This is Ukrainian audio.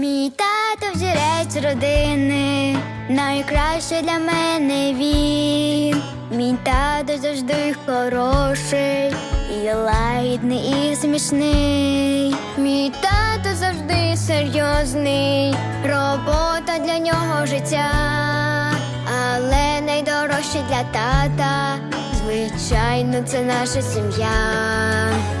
Мій тато взірець родини, найкраще для мене він. Мій тато завжди хороший, і лагідний, і смішний. Мій тато завжди серйозний, робота для нього життя, але найдорожче для тата, звичайно, це наша сім'я.